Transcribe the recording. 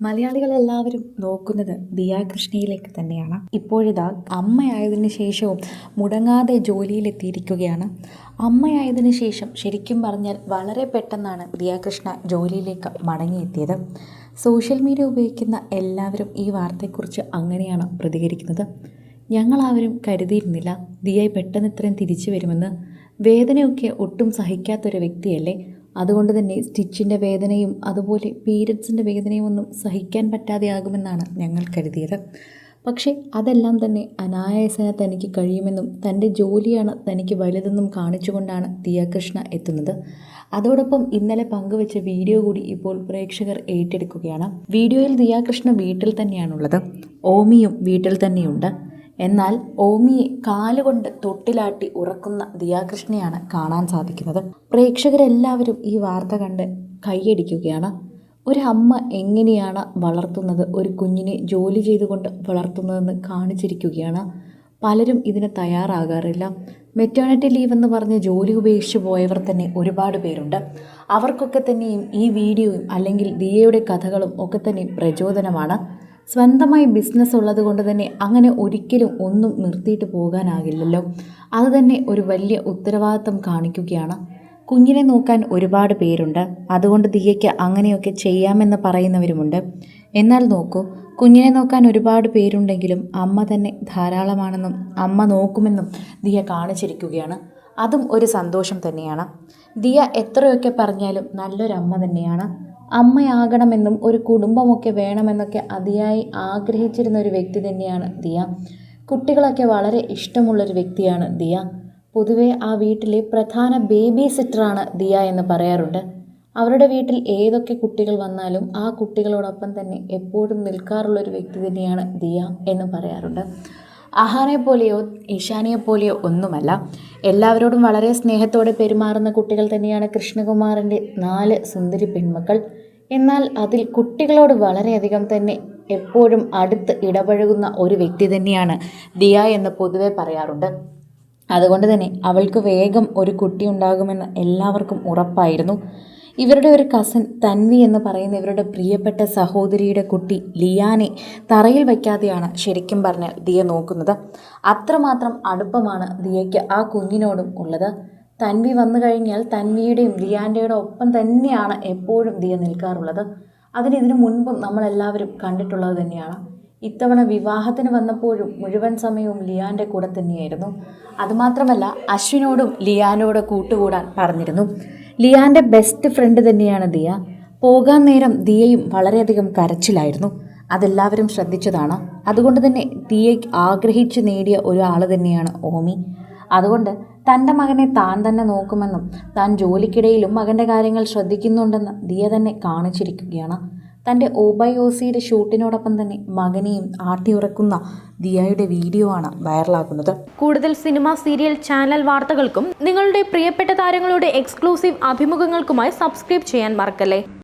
മലയാളികളെല്ലാവരും നോക്കുന്നത് ദിയാകൃഷ്ണയിലേക്ക് തന്നെയാണ്. ഇപ്പോഴിതാ അമ്മയായതിനു ശേഷവും മുടങ്ങാതെ ജോലിയിലെത്തിയിരിക്കുകയാണ്. അമ്മയായതിനു ശേഷം ശരിക്കും പറഞ്ഞാൽ വളരെ പെട്ടെന്നാണ് ദിയാകൃഷ്ണ ജോലിയിലേക്ക് മടങ്ങിയെത്തിയത്. സോഷ്യൽ മീഡിയ ഉപയോഗിക്കുന്ന എല്ലാവരും ഈ വാർത്തയെക്കുറിച്ച് അങ്ങനെയാണ് പ്രതികരിക്കുന്നത്. ഞങ്ങളാവരും കരുതിയിരുന്നില്ല ദിയ പെട്ടെന്ന് ഇത്രയും തിരിച്ചു വരുമെന്ന്. വേദനയൊക്കെ ഒട്ടും സഹിക്കാത്തൊരു വ്യക്തിയല്ലേ? അതുകൊണ്ട് തന്നെ സ്റ്റിച്ചിന്റെ വേദനയും അതുപോലെ പീരിയഡ്സിന്റെ വേദനയും ഒന്നും സഹിക്കാൻ പറ്റാതെയാകുമെന്നാണ് ഞങ്ങൾ കരുതിയത്. പക്ഷേ അതെല്ലാം തന്നെ അനായാസന തനിക്ക് കഴിയുമെന്നും തന്റെ ജോലിയാണ് തനിക്ക് വലുതെന്നും കാണിച്ചുകൊണ്ടാണ് ദിയാകൃഷ്ണ എത്തുന്നത്. അതോടൊപ്പം ഇന്നലെ പങ്കുവെച്ച വീഡിയോ കൂടി ഇപ്പോൾ പ്രേക്ഷകർ ഏറ്റെടുക്കുകയാണ്. വീഡിയോയിൽ ദിയാകൃഷ്ണ വീട്ടിൽ തന്നെയാണുള്ളത്. ഓമിയും വീട്ടിൽ തന്നെയുണ്ട്. എന്നാൽ ഓമിയെ കാലുകൊണ്ട് തൊട്ടിലാട്ടി ഉറക്കുന്ന ദിയാകൃഷ്ണയാണ് കാണാൻ സാധിക്കുന്നത്. പ്രേക്ഷകരെല്ലാവരും ഈ വാർത്ത കണ്ട് കൈയടിക്കുകയാണ്. ഒരു അമ്മ എങ്ങനെയാണ് വളർത്തുന്നത്? ഒരു കുഞ്ഞിനെ ജോലി ചെയ്തുകൊണ്ട് വളർത്തുന്നതെന്ന് കാണിച്ചിരിക്കുകയാണ്. പലരും ഇതിന് തയ്യാറാകാറില്ല. മെറ്റേണിറ്റി ലീവ് എന്ന് പറഞ്ഞ് ജോലി ഉപേക്ഷിച്ച് പോയവർ തന്നെ ഒരുപാട് പേരുണ്ട്. അവർക്കൊക്കെ തന്നെയും ഈ വീഡിയോയും അല്ലെങ്കിൽ ദിയയുടെ കഥകളും ഒക്കെ തന്നെ പ്രചോദനമാണ്. സ്വന്തമായി ബിസിനസ് ഉള്ളത് കൊണ്ട് തന്നെ അങ്ങനെ ഒരിക്കലും ഒന്നും നിർത്തിയിട്ട് പോകാനാകില്ലല്ലോ. അത് തന്നെ ഒരു വലിയ ഉത്തരവാദിത്തം കാണിക്കുകയാണ്. കുഞ്ഞിനെ നോക്കാൻ ഒരുപാട് പേരുണ്ട്. അതുകൊണ്ട് ദിയയ്ക്ക് അങ്ങനെയൊക്കെ ചെയ്യാമെന്ന് പറയുന്നവരുമുണ്ട്. എന്നാൽ നോക്കൂ കുഞ്ഞിനെ നോക്കാൻ ഒരുപാട് പേരുണ്ടെങ്കിലും അമ്മ തന്നെ ധാരാളമാണെന്നും അമ്മ നോക്കുമെന്നും ദിയ കാണിച്ചിരിക്കുകയാണ്. അതും ഒരു സന്തോഷം തന്നെയാണ്. ദിയ എത്രയൊക്കെ പറഞ്ഞാലും നല്ലൊരമ്മ തന്നെയാണ്. അമ്മയാകണമെന്നും ഒരു കുടുംബമൊക്കെ വേണമെന്നൊക്കെ അതിയായി ആഗ്രഹിച്ചിരുന്ന ഒരു വ്യക്തി തന്നെയാണ് ദിയ. കുട്ടികളൊക്കെ വളരെ ഇഷ്ടമുള്ളൊരു വ്യക്തിയാണ് ദിയ. പൊതുവേ ആ വീട്ടിലെ പ്രധാന ബേബി സിറ്ററാണ് ദിയ എന്ന് പറയാറുണ്ട്. അവരുടെ വീട്ടിൽ ഏതൊക്കെ കുട്ടികൾ വന്നാലും ആ കുട്ടികളോടൊപ്പം തന്നെ എപ്പോഴും നിൽക്കാറുള്ളൊരു വ്യക്തി തന്നെയാണ് ദിയ എന്ന് പറയാറുണ്ട്. അഹാനെ പോലെയോ ഈശാനിയെ പോലെയോ ഒന്നുമല്ല. എല്ലാവരോടും വളരെ സ്നേഹത്തോടെ പെരുമാറുന്ന കുട്ടികൾ തന്നെയാണ് കൃഷ്ണകുമാറിന്റെ നാല് സുന്ദരി പെൺമക്കൾ. എന്നാൽ അതിൽ കുട്ടികളോട് വളരെയധികം തന്നെ എപ്പോഴും അടുത്ത് ഇടപഴകുന്ന ഒരു വ്യക്തി തന്നെയാണ് ദിയ എന്ന് പൊതുവെ പറയാറുണ്ട്. അതുകൊണ്ട് തന്നെ അവൾക്ക് വേഗം ഒരു കുട്ടി ഉണ്ടാകുമെന്ന് എല്ലാവർക്കും ഉറപ്പായിരുന്നു. ഇവരുടെ ഒരു കസൻ തൻവി എന്ന് പറയുന്ന ഇവരുടെ പ്രിയപ്പെട്ട സഹോദരിയുടെ കുട്ടി ലിയാനെ തറയിൽ വയ്ക്കാതെയാണ് ശരിക്കും പറഞ്ഞാൽ ദിയ നോക്കുന്നത്. അത്രമാത്രം അടുപ്പമാണ് ദിയയ്ക്ക് ആ കുഞ്ഞിനോടും ഉള്ളത്. തൻവി വന്നു കഴിഞ്ഞാൽ തൻവിയുടെയും ലിയാന്റെയുടെ ഒപ്പം തന്നെയാണ് എപ്പോഴും ദിയ നിൽക്കാറുള്ളത്. അതിന് ഇതിനു മുൻപും നമ്മളെല്ലാവരും കണ്ടിട്ടുള്ളത് തന്നെയാണ്. ഇത്തവണ വിവാഹത്തിന് വന്നപ്പോഴും മുഴുവൻ സമയവും ലിയാന്റെ കൂടെ തന്നെയായിരുന്നു. അതുമാത്രമല്ല അശ്വിനോടും ലിയാനോട് കൂട്ടുകൂടാൻ പറഞ്ഞിരുന്നു. ലിയാന്റെ ബെസ്റ്റ് ഫ്രണ്ട് തന്നെയാണ് ദിയ. പോകാൻ നേരം ദിയയും വളരെയധികം കരച്ചിലായിരുന്നു. അതെല്ലാവരും ശ്രദ്ധിച്ചതാണ്. അതുകൊണ്ട് തന്നെ ദിയ ആഗ്രഹിച്ച് നേടിയ ഒരാൾ തന്നെയാണ് ഓമി. അതുകൊണ്ട് തന്റെ മകനെ താൻ തന്നെ നോക്കുമെന്നും താൻ ജോലിക്കിടയിലും മകന്റെ കാര്യങ്ങൾ ശ്രദ്ധിക്കുന്നുണ്ടെന്ന് ദിയ തന്നെ കാണിച്ചിരിക്കുകയാണ്. തന്റെ ഓബയോസിയുടെ ഷൂട്ടിനോടൊപ്പം തന്നെ മകനെയും ആട്ടിയുറക്കുന്ന ദിയയുടെ വീഡിയോ ആണ് വൈറലാക്കുന്നത് കൂടുതൽ സിനിമ സീരിയൽ ചാനൽ വാർത്തകൾക്കും നിങ്ങളുടെ പ്രിയപ്പെട്ട താരങ്ങളുടെ എക്സ്ക്ലൂസീവ് അഭിമുഖങ്ങൾക്കുമായി സബ്സ്ക്രൈബ് ചെയ്യാൻ മറക്കല്ലേ?